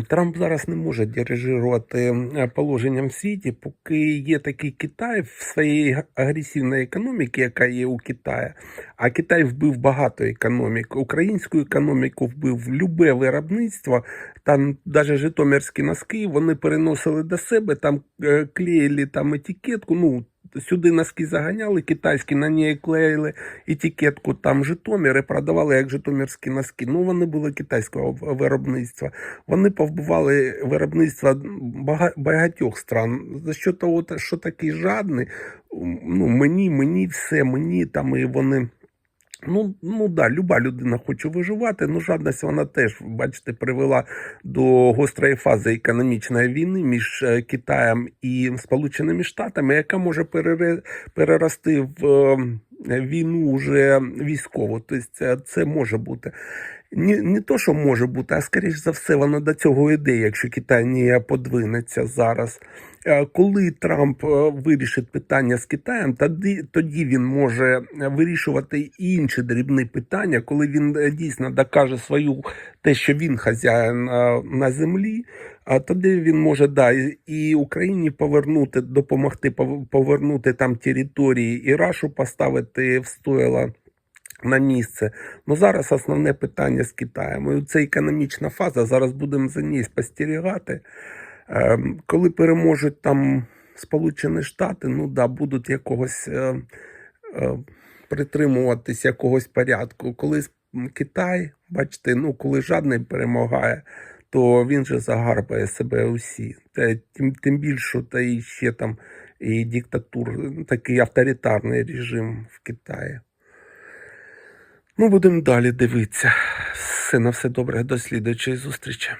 Трамп зараз не може дирижувати положенням в світі, поки є такий Китай в своїй агресивної економіки, яка є у Китаї. А Китай вбив багато економік. Українську економіку вбив любе виробництво. Там навіть житомирські носки вони переносили до себе, там е, клеїли там етикетку. Ну сюди носки заганяли, китайські на неї клеїли етикетку там Житомир продавали як житомирські носки. Ну вони були китайського виробництва. Вони повбивали виробництво багатьох стран. За що того, що такий жадний, ну мені, мені все, мені там і вони. Ну, ну да, люба людина хоче виживати, ну жадність вона теж, бачите, привела до гострої фази економічної війни між е, Китаєм і Сполученими Штатами, яка може перерости в е, війну вже військову. Тобто це, це може бути. Не, не то, що може бути, а скоріш за все, воно до цього йде, якщо Китай не подвинеться зараз. Е, Коли Трамп е, вирішить питання з Китаєм, тоді, тоді він може вирішувати і інші дрібні питання, коли він е, дійсно докаже свою те, що він хазяїн е, на землі. А тоді він може да, і- Україні повернути, допомогти пов- повернути там території, і Рашу поставити в стойло на місце. Ну зараз основне питання з Китаєм. І це економічна фаза. Зараз будемо за нею спостерігати. Ем, Коли переможуть там Сполучені Штати, ну да, будуть якогось е, е, притримуватись якогось порядку. Коли Китай, бачите, ну коли жадний перемагає, то він же загарбає себе усі. Тим, тим більше, та і ще там і диктатур, такий авторитарний режим в Китаї. Ну, будемо далі дивитися. Все на все добре, до слідуючої зустрічі.